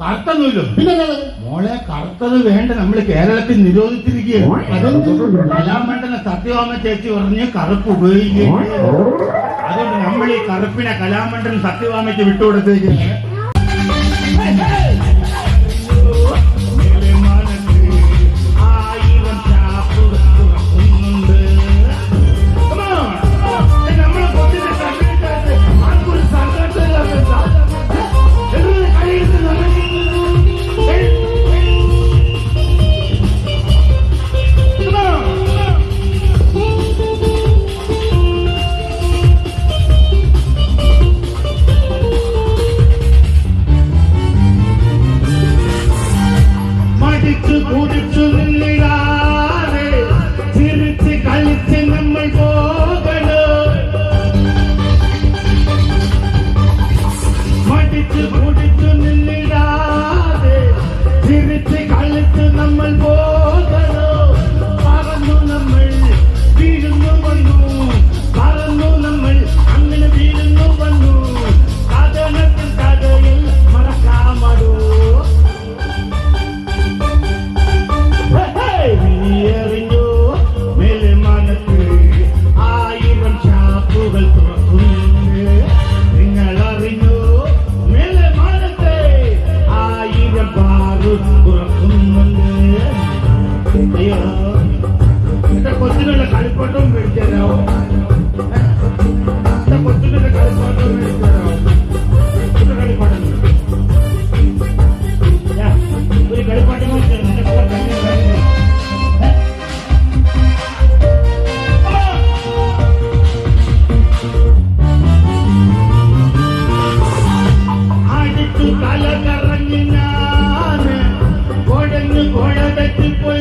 കറുത്തൊന്നുമില്ലോ പിന്നെ മോളെ കറുത്തത് വേണ്ട. നമ്മൾ കേരളത്തിൽ നിരോധിച്ചിരിക്കുകയാണ്. കലാമണ്ഡലം സത്യവാമ ചേച്ചി പറഞ്ഞ് കറുപ്പ് ഉപയോഗിക്കുകയും ചെയ്യരുത്. അതുകൊണ്ട് നമ്മൾ ഈ കറുപ്പിനെ കലാമണ്ഡലം സത്യവാമയ്ക്ക് വിട്ടുകൊടുത്തേക്കാണ് Senhor.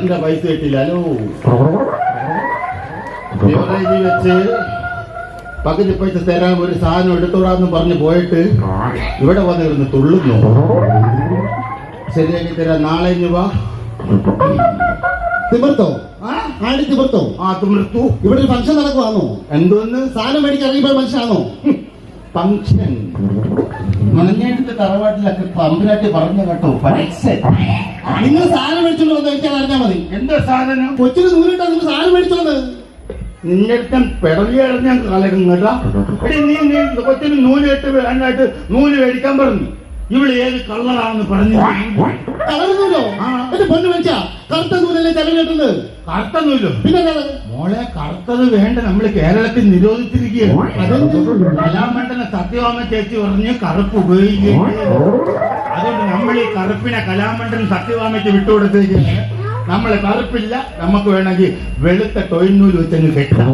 ഷെയറിന്റെ പൈസ കിട്ടില്ല ഹലോ. ബിവറേജിൽ വെച്ച് പകുതി പൈസ തരാൻ ഒരു സാധനം എടുത്തോടാന്ന് പറഞ്ഞ് പോയിട്ട് ഇവിടെ വന്നിരുന്ന് തുള്ളുന്നു. ശരിയാക്കി തരാം. നാളെ വാ. തിമിർത്തോ? ആടി തിമിർത്തോ? ആ തിമിർത്തു. ഇവിടെ ഒരു ഫംഗ്ഷൻ നടക്കുവാണോ എന്തോന്ന് സാധനം മേടിക്കാൻ ഇറങ്ങിപ്പോയ മനുഷ്യനാണോ? ഫംഗ്ഷൻ മണഞ്ഞെടുത്ത് തറവാട്ടിലൊക്കെ പമ്പിലാട്ടി പറഞ്ഞു കേട്ടോ ഫംഗ്ഷൻ നിങ്ങൾ സാധനം മേടിച്ചോണ്ട് വന്ന് കഴിക്കാൻ അറിഞ്ഞാൽ മതി. എന്താ സാധനം? കൊച്ചിന് നൂലിട്ടാ നിങ്ങൾ സാധനം മേടിച്ചോണ്ട് നിന്റെ പെടലി കളയുന്നില്ല കൊച്ചിന് നൂൽ കെട്ട്. വേണ്ടായിട്ട് നൂൽ മേടിക്കാൻ പറഞ്ഞു. ഇവിടെ ഏത് കള്ളറാണെന്ന് പറഞ്ഞു കളറുന്നല്ലോ ആ. എന്റെ പൊന്നു മനുഷ്യ കറുത്ത നൂലല്ലേ ചെലവ് കേട്ടത് കറുത്തൊന്നുമില്ലോ പിന്നെ മോളെ കറുത്തത് വേണ്ട. നമ്മൾ കേരളത്തിൽ നിരോധിച്ചിരിക്കുകയാണ് സത്യവാമ ചേച്ചി പറഞ്ഞ് കറുപ്പ് ഉപയോഗിക്കുകയും ചെയ്യരുത്. അതുകൊണ്ട് നമ്മൾ ഈ കറുപ്പിനെ കലാമണ്ഡലം സത്യവാമയ്ക്ക് വിട്ടുകൊടുത്തേക്കാണ് നമ്മളെ കറുപ്പില്ല. നമുക്ക് വേണമെങ്കിൽ വെളുത്ത ടൊയിന്നൂൽ വെച്ചങ്ങ് കെട്ടാം.